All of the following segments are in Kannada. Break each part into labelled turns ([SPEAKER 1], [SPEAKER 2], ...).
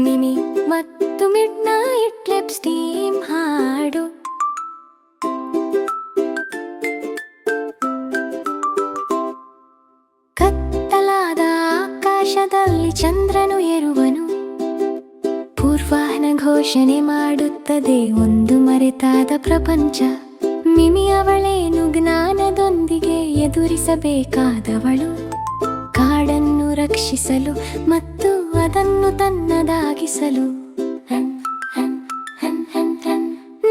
[SPEAKER 1] ಮಿನಿ ಮತ್ತು ಮಿಡ್ ನೈಟ್ ಲಿಪ್ ಸ್ಟೀಮ್ ಹಾಡು. ಕತ್ತಲಾದ ಆಕಾಶದಲ್ಲಿ ಚಂದ್ರನು ಎರುವನು ಪೂರ್ವಾಹ್ನ ಘೋಷಣೆ ಮಾಡುತ್ತದೆ ಒಂದು ಮರೆತಾದ ಪ್ರಪಂಚ. ಮಿಮಿ ಅವಳೇನು ಜ್ಞಾನದೊಂದಿಗೆ ಎದುರಿಸಬೇಕಾದವಳು. ಕಾಡನ್ನು ರಕ್ಷಿಸಲು ಮತ್ತು ಅದನ್ನು ತನ್ನದಾಗಿಸಲು.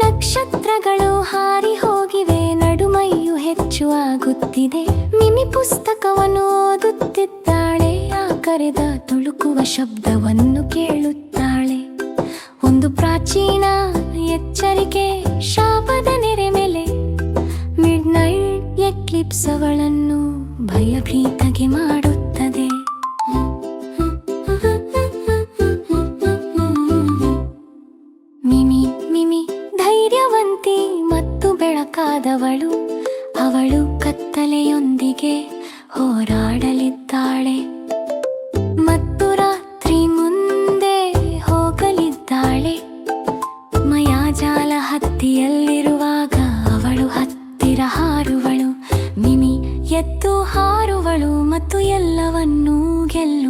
[SPEAKER 1] ನಕ್ಷತ್ರಗಳು ಹಾರಿ ಹೋಗಿವೆ, ನಡುಮೈಯು ಹೆಚ್ಚು ಆಗುತ್ತಿದೆ. ಮಿಮಿ ಪುಸ್ತಕವನ್ನು ಓದುತ್ತಿದ್ದಾಳೆ, ಆ ಕರೆದ ತುಳುಕುವ ಶಬ್ದವನ್ನು ಕೇಳುತ್ತಾಳೆ. ಒಂದು ಪ್ರಾಚೀನ ಎಚ್ಚರಿಕೆ ಶಾಪದ ನೆರೆ ಮೇಲೆ. ಮಿಡ್ ನೈಟ್ ಎಕ್ಲಿಪ್ಸ್ ಅವಳನ್ನು ಭಯಭೀತಗೆ ಮಾಡುತ್ತದೆ ಬೆಳಕಾದವಳು ಅವಳು ಕತ್ತಲೆಯೊಂದಿಗೆ ಹೋರಾಡಲಿದ್ದಾಳೆ. ಮತ್ತು ರಾತ್ರಿ ಮುಂದೆ ಹೋಗಲಿದ್ದಾಳೆ. ಮಯಾಜಾಲ ಹತ್ತಿಯಲ್ಲಿರುವಾಗ ಅವಳು ಹತ್ತಿರ ಹಾರುವಳು, ಮಿಮಿ ಎದ್ದು ಹಾರುವಳು ಮತ್ತು ಎಲ್ಲವನ್ನೂ ಗೆಲ್ಲುವಳು.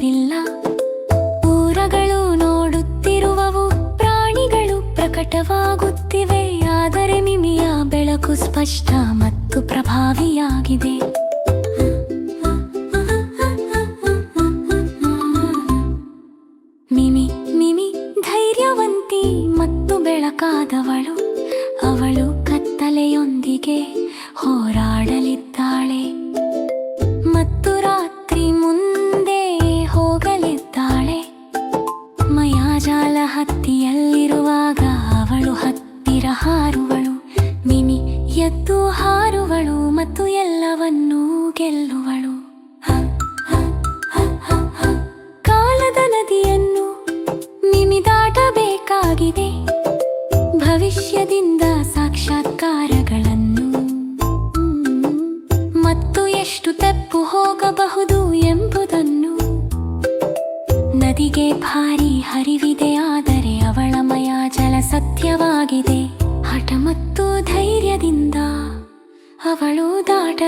[SPEAKER 1] ಸಮಯವಿಲ್ಲ ಊರಗಳು ನೋಡುತ್ತಿರುವವು, ಪ್ರಾಣಿಗಳು ಪ್ರಕಟವಾಗುತ್ತಿವೆ. ಆದರೆ ಮಿಮಿಯ ಬೆಳಕು ಸ್ಪಷ್ಟ ಮತ್ತು ಪ್ರಭಾವಿಯಾಗಿದೆ. ಮಿಮಿ ಮಿಮಿ ಧೈರ್ಯವಂತಿ ಮತ್ತು ಬೆಳಕಾದವಳು. ಅವಳು ಕತ್ತಲೆಯೊಂದಿಗೆ ಹೋರಾಡಲಿದ್ದಾಳೆ. ಹಾರುವಳು ಮತ್ತು ಎಲ್ಲವನ್ನೂ ಗೆಲ್ಲುವಳು. ಕಾಲದ ನದಿಯನ್ನು ನಿಮಿದಾಟಬೇಕಾಗಿದೆ. ಭವಿಷ್ಯದಿಂದ ಸಾಕ್ಷಾತ್ಕಾರಗಳನ್ನು. ಮತ್ತು ಎಷ್ಟು ತಪ್ಪು ಹೋಗಬಹುದು ಎಂಬುದನ್ನು. ನದಿಗೆ ಭಾರಿ ಹರಿವಿದೆ, ಆದರೆ ಅವಳ ಮಯಾಜಲ ಸತ್ಯವಾಗಿದೆ. ಹಠ ಮತ್ತು ಧೈರ್ಯದಿಂದ. ಅವಳು ದಾಟಲು